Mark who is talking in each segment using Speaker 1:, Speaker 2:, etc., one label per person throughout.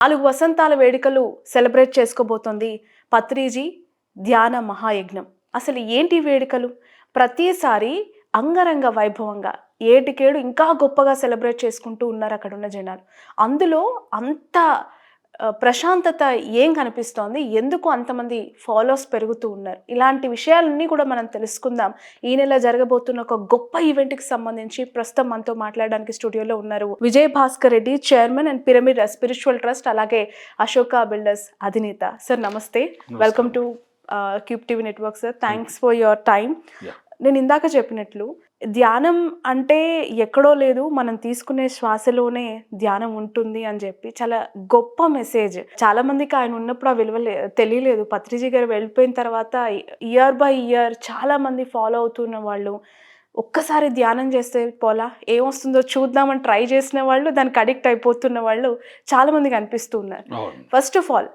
Speaker 1: నాలుగు వసంతాల వేడుకలు సెలబ్రేట్ చేసుకోబోతోంది పత్రిజీ ధ్యాన మహాయజ్ఞం. అసలు ఏంటి వేడుకలు? ప్రతిసారి అంగరంగ వైభవంగా ఏటికేడు ఇంకా గొప్పగా సెలబ్రేట్ చేసుకుంటూ ఉన్నారు అక్కడ ఉన్న జనాలు. అందులో అంత ప్రశాంతత ఏం కనిపిస్తోంది? ఎందుకు అంతమంది ఫాలోవర్స్ పెరుగుతూ ఉన్నారు? ఇలాంటి విషయాలన్నీ కూడా మనం తెలుసుకుందాం. ఈ నెల జరగబోతున్న ఒక గొప్ప ఈవెంట్కి సంబంధించి ప్రస్తుతం మనతో మాట్లాడడానికి స్టూడియోలో ఉన్నారు Vijay Bhaskar Reddy chairman and pyramid spiritual trust అలాగే అశోక బిల్డర్స్ అధినేత. సార్ నమస్తే. Welcome to Cube TV network sir. Thanks for your time. నేను ఇందాక చెప్పినట్లు ధ్యానం అంటే ఎక్కడో లేదు మనం తీసుకునే శ్వాసలోనే ధ్యానం ఉంటుంది అని చెప్పి చాలా గొప్ప మెసేజ్. చాలా మందికి ఆయన ఉన్నప్పుడు ఆ విలువ తెలియలేదు. పత్రిజీ గారు వెళ్ళిపోయిన తర్వాత ఇయర్ బై ఇయర్ చాలా మంది ఫాలో అవుతున్న వాళ్ళు ఒక్కసారి ధ్యానం చేస్తే పోలా? ఏమొస్తుందో చూద్దామని ట్రై చేసిన వాళ్ళు దానికి అడిక్ట్ అయిపోతున్న వాళ్ళు చాలా మంది కనిపిస్తూ ఉన్నారు.
Speaker 2: అవును.
Speaker 1: ఫస్ట్ ఆఫ్ ఆల్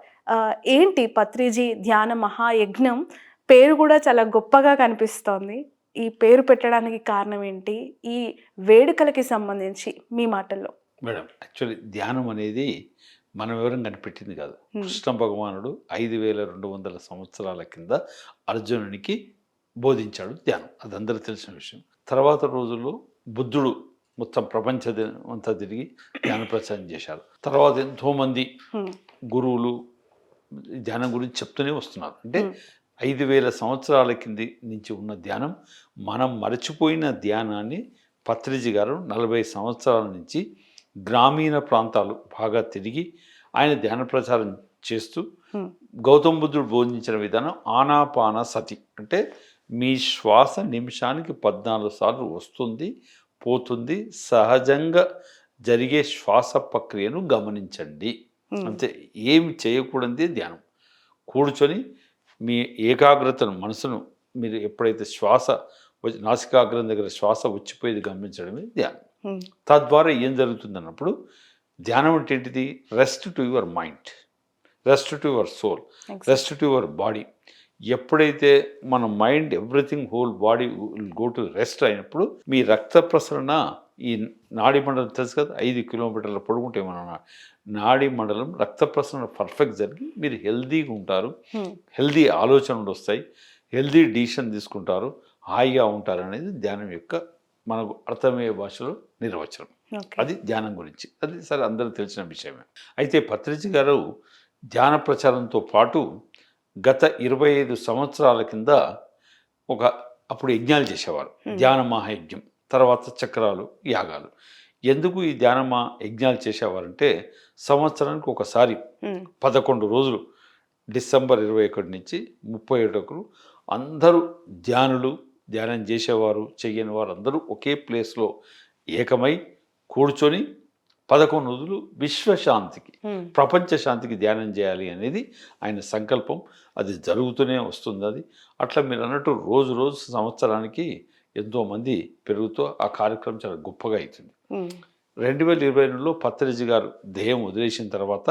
Speaker 1: ఏంటి పత్రిజీ ధ్యాన మహాయజ్ఞం? పేరు కూడా చాలా గొప్పగా కనిపిస్తోంది. ఈ పేరు పెట్టడానికి కారణం ఏంటి? ఈ వేడుకలకి సంబంధించి మీ మాటల్లో.
Speaker 2: మేడం యాక్చువల్లీ ధ్యానం అనేది మనం ఎవరం కనిపెట్టింది కాదు. కృష్ణ భగవానుడు ఐదు వేల రెండు వందల సంవత్సరాల కింద అర్జునునికి బోధించాడు ధ్యానం. అది అందరికీ తెలిసిన విషయం. తర్వాత రోజుల్లో బుద్ధుడు మొత్తం ప్రపంచ అంతా తిరిగి ధ్యాన ప్రచారం చేశారు. తర్వాత ఎంతోమంది. గురువులు ధ్యానం గురించి చెప్తూనే వస్తున్నారు. అంటే. ఐదు వేల సంవత్సరాల కింది నుంచి ఉన్న ధ్యానం మనం మరచిపోయిన ధ్యానాన్ని పత్రిజీ గారు నలభై సంవత్సరాల నుంచి గ్రామీణ ప్రాంతాలు బాగా తిరిగి ఆయన ధ్యాన ప్రచారం చేస్తూ. గౌతమ బుద్ధుడు బోధించిన విధానం ఆనాపాన సతి. అంటే మీ శ్వాస నిమిషానికి పద్నాలుగు సార్లు వస్తుంది పోతుంది. సహజంగా జరిగే శ్వాస ప్రక్రియను గమనించండి. అంతే. ఏమి చేయకూడదే ధ్యానం. కూర్చొని మీ ఏకాగ్రతను మనసును మీరు ఎప్పుడైతే శ్వాస నాసికాగ్రం దగ్గర శ్వాస వచ్చిపోయేది గమనించడమే ధ్యానం. తద్వారా ఏం జరుగుతుంది అన్నప్పుడు ధ్యానం అంటే ఏంటిది? Rest to your mind rest to your soul. Rest to your body ఎప్పుడైతే మన mind everything whole body go to rest అయినప్పుడు మీ రక్త ప్రసరణ ఈ నాడి మండలం తెలుసు కదా ఐదు కిలోమీటర్ల పొడుగుంటే మన నాడి మండలం రక్త ప్రసరణ పర్ఫెక్ట్ జరిగి మీరు హెల్దీగా ఉంటారు. హెల్దీ ఆలోచనలు వస్తాయి హెల్దీ డిసిషన్ తీసుకుంటారు హాయిగా ఉంటారు అనేది ధ్యానం యొక్క మనకు అర్థమయ్యే భాషలో నిర్వచనం. అది ధ్యానం గురించి అది సరే అందరూ తెలిసిన విషయమే అయితే పత్రిజీ గారు ధ్యాన ప్రచారంతో పాటు గత ఇరవై ఐదు సంవత్సరాల కింద ఒక అప్పుడు యజ్ఞాలు చేసేవారు. ధ్యాన మహాయజ్ఞం తర్వాత చక్రాలు యాగాలు ఎందుకు ఈ ధ్యాన మహా యజ్ఞాలు చేసేవారంటే సంవత్సరానికి ఒకసారి. పదకొండు రోజులు డిసెంబర్ ఇరవై ఒకటి నుంచి ముప్పై ఒకటి అందరూ ధ్యానులు ధ్యానం చేసేవారు చెయ్యని వారు అందరూ ఒకే ప్లేస్లో ఏకమై కూర్చొని పదకొండు రోజులు విశ్వశాంతికి. ప్రపంచ శాంతికి ధ్యానం చేయాలి అనేది ఆయన సంకల్పం అది జరుగుతూనే వస్తుంది అది అట్లా మీరు అన్నట్టు రోజు రోజు సంవత్సరానికి ఎంతోమంది పెరుగుతూ ఆ కార్యక్రమం చాలా గొప్పగా అవుతుంది. రెండు వేల ఇరవై రెండులో పత్రిజీ గారు దేహం వదిలేసిన తర్వాత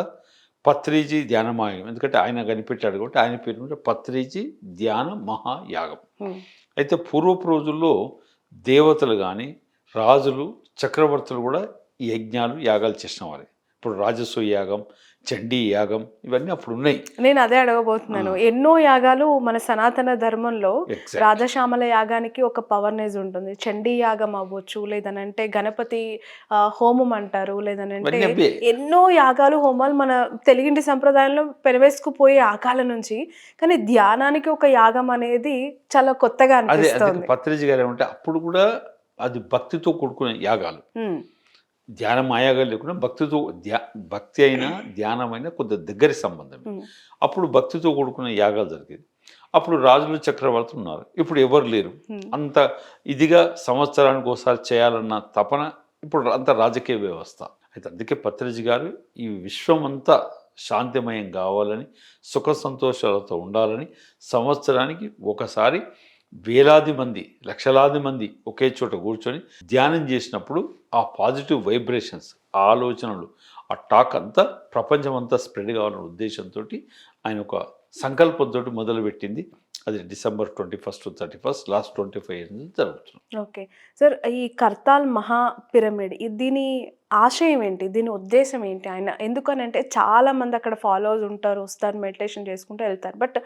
Speaker 2: పత్రిజీ ధ్యానమాయం ఎందుకంటే ఆయన కనిపెట్టాడు కాబట్టి ఆయన పేరు మీద పత్రిజీ ధ్యాన మహాయాగం. అయితే పూర్వపు రోజుల్లో దేవతలు కానీ రాజులు చక్రవర్తులు కూడా ఈ యజ్ఞాలు యాగాలు చేసిన వారే ఇప్పుడు రాజసూయ యాగం చండీ యాగం ఇవన్నీ అప్పుడు ఉన్నాయి
Speaker 1: నేను అదే అడగబోతున్నాను. ఎన్నో యాగాలు మన సనాతన ధర్మంలో. రాజశ్యామల యాగానికి ఒక పవర్నెస్ ఉంటుంది. చండీ యాగం అవ్వచ్చు లేదనంటే గణపతి హోమం అంటారు లేదనంటే. ఎన్నో యాగాలు హోమాలు మన తెలుగింటి సంప్రదాయంలో పెనవేసుకుపోయే ఆ కాలం నుంచి. కానీ ధ్యానానికి ఒక యాగం అనేది చాలా కొత్తగా అనిపిస్తుంది.
Speaker 2: పత్రిజీ గారు ఏమంటే అప్పుడు కూడా అది భక్తితో కూడుకునే యాగాలు. ధ్యాన మాయాగాలు లేకుండా భక్తితో ధ్యా భక్తి అయినా ధ్యానమైనా కొద్ది దగ్గరి సంబంధం అప్పుడు భక్తితో కూడుకున్న యాగాలు జరిగేది. అప్పుడు రాజులు చక్రవర్తులు ఉన్నారు. ఇప్పుడు ఎవరు లేరు. అంత ఇదిగా సంవత్సరానికి ఒకసారి చేయాలన్న తపన ఇప్పుడు అంత రాజకీయ వ్యవస్థ. అయితే అందుకే పత్రిజీ గారు ఈ విశ్వం అంతా శాంతిమయం కావాలని సుఖ సంతోషాలతో ఉండాలని సంవత్సరానికి ఒకసారి వేలాది మంది లక్షలాది మంది ఒకే చోట కూర్చొని ధ్యానం చేసినప్పుడు ఆ పాజిటివ్ వైబ్రేషన్స్ ఆ ఆలోచనలు ఆ టాక్ అంతా ప్రపంచం అంతా స్ప్రెడ్ కావాలనే ఉద్దేశంతో ఆయన ఒక సంకల్పంతో మొదలుపెట్టింది. అది December twenty first thirty first last twenty five years నుంచి జరుగుతుంది.
Speaker 1: ఓకే. సార్ ఈ కర్తాల్ మహా పిరమిడ్ దీని ఆశయం ఏంటి? దీని ఉద్దేశం ఏంటి? ఆయన ఎందుకనంటే చాలామంది అక్కడ ఫాలోవర్స్ ఉంటారు వస్తారు మెడిటేషన్ చేసుకుంటూ వెళ్తారు. బట్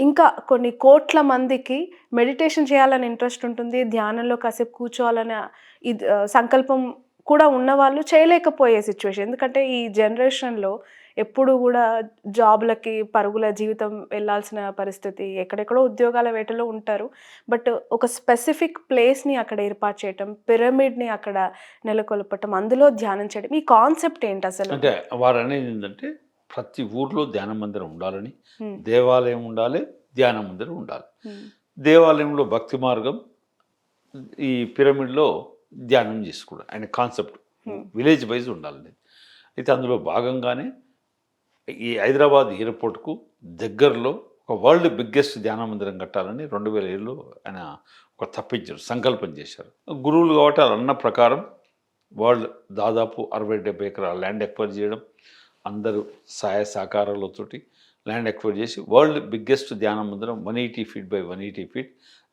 Speaker 1: ఇంకా కొన్ని కోట్ల మందికి మెడిటేషన్ చేయాలని ఇంట్రెస్ట్ ఉంటుంది ధ్యానంలో కాసేపు కూర్చోవాలనే ఇది సంకల్పం కూడా ఉన్న వాళ్ళు చేయలేకపోయే సిచ్యువేషన్ ఎందుకంటే ఈ జనరేషన్లో ఎప్పుడు కూడా జాబ్లకి పరుగుల జీవితం వెళ్ళాల్సిన పరిస్థితి ఎక్కడెక్కడో ఉద్యోగాల వేటలో ఉంటారు. బట్ ఒక స్పెసిఫిక్ ప్లేస్ని అక్కడ ఏర్పాటు చేయటం పిరమిడ్ని అక్కడ నెలకొల్పటం అందులో ధ్యానం చేయడం ఈ కాన్సెప్ట్ ఏంటి అసలు?
Speaker 2: అంటే వారు అనేది ఏంటంటే ప్రతి ఊర్లో ధ్యాన మందిరం ఉండాలని. దేవాలయం ఉండాలి ధ్యాన మందిరం ఉండాలి. దేవాలయంలో భక్తి మార్గం ఈ పిరమిడ్లో ధ్యానం చేసుకోవడం ఆయన కాన్సెప్ట్. విలేజ్ వైజ్ ఉండాలని అయితే అందులో భాగంగానే ఈ హైదరాబాద్ ఎయిర్పోర్ట్కు దగ్గరలో ఒక వరల్డ్ బిగ్గెస్ట్ ధ్యాన మందిరం కట్టాలని రెండు వేల ఏళ్ళు ఆయన ఒక తప్పించారు సంకల్పం చేశారు గురువులు కాబట్టి అన్న ప్రకారం వరల్డ్ దాదాపు అరవై డెబ్బై ఎకరాల ల్యాండ్ ఎక్వైర్ చేయడం అందరూ సహాయ సహకారాలతోటి ల్యాండ్ ఎక్వైర్ చేసి వరల్డ్ బిగ్గెస్ట్ ధ్యాన మందిరం one eighty feet by one eighty feet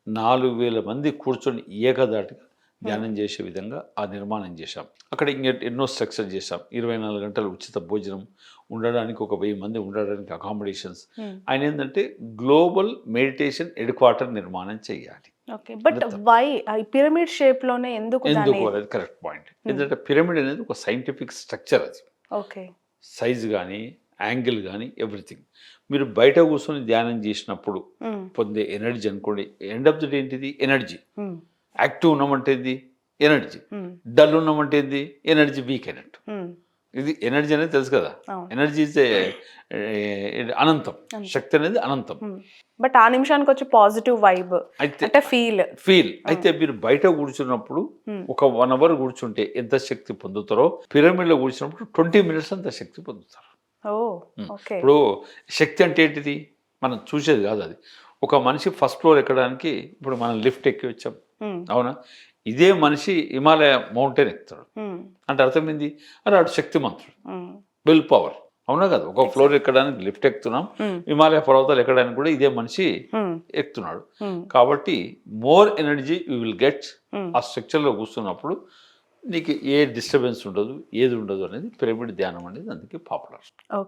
Speaker 2: నాలుగు వేల మంది కూర్చొని ఏకదాటిగా ధ్యానం చేసే విధంగా ఆ నిర్మాణం చేశాం. అక్కడ ఇంక ఎన్నో స్ట్రక్చర్ చేశాం. ఇరవై నాలుగు గంటలు ఉచిత భోజనం ఉండడానికి ఒక వెయ్యి మంది ఉండడానికి అకామిడేషన్స్
Speaker 1: Hmm.
Speaker 2: ఆయన ఏంటంటే గ్లోబల్ మెడిటేషన్ హెడ్ క్వార్టర్ నిర్మాణం చేయాలి.
Speaker 1: ఓకే. బట్ వై పిరమిడ్ షేప్లోనే ఎందుకు
Speaker 2: ఎందుకు అనేది కరెక్ట్ పాయింట్ ఎందుకంటే పిరమిడ్ అనేది ఒక సైంటిఫిక్ స్ట్రక్చర్ అది.
Speaker 1: ఓకే.
Speaker 2: సైజ్ కానీ యాంగిల్ కానీ ఎవ్రీథింగ్. మీరు బయట కూర్చొని ధ్యానం చేసినప్పుడు. పొందే ఎనర్జీ అనుకోండి. ఎండ్ ఆఫ్ ది డే ఏంటిది? ఎనర్జీ. యాక్టివ్ ఉన్నామంటే ఎనర్జీ. డల్ ఉన్నామంటే ఎనర్జీ వీక్ అయినట్టు. ఇది ఎనర్జీ అనేది తెలుసు కదా. ఎనర్జీ అనంతం. శక్తి అనేది అనంతం.
Speaker 1: బట్ ఆ నిమిషానికి వచ్చి పాజిటివ్ వైబ్
Speaker 2: అయితే
Speaker 1: ఫీల్.
Speaker 2: ఫీల్. అయితే మీరు బయట కూర్చున్నప్పుడు. ఒక వన్ అవర్ కూర్చుంటే ఎంత శక్తి పొందుతారో పిరమిడ్లో కూర్చున్నప్పుడు ట్వంటీ మినిట్స్ అంత శక్తి పొందుతారు. ఇప్పుడు శక్తి అంటే ఏంటిది? మనం చూసేది కాదు అది. ఒక మనిషి ఫస్ట్ ఫ్లోర్ ఎక్కడానికి ఇప్పుడు మనం లిఫ్ట్ ఎక్కి వచ్చాం. అవునా? ఇదే మనిషి హిమాలయ మౌంటైన్ ఎక్కుతాడు అంటే అర్థమైంది? అరే అటు శక్తిమంతుడు. విల్ పవర్ అవునా కదా? ఒక ఫ్లోర్ ఎక్కడానికి లిఫ్ట్ ఎక్కుతున్నాం. హిమాలయ పర్వతాలు ఎక్కడానికి కూడా ఇదే మనిషి ఎక్కుతున్నాడు. కాబట్టి more energy you will get ఆ స్ట్రక్చర్లో కూర్చున్నప్పుడు నీకు ఏ డిస్టర్బెన్స్ ఉండదు ఏది ఉండదు అనేది పిరమిడ్ ధ్యానం అనేది అందుకే పాపులర్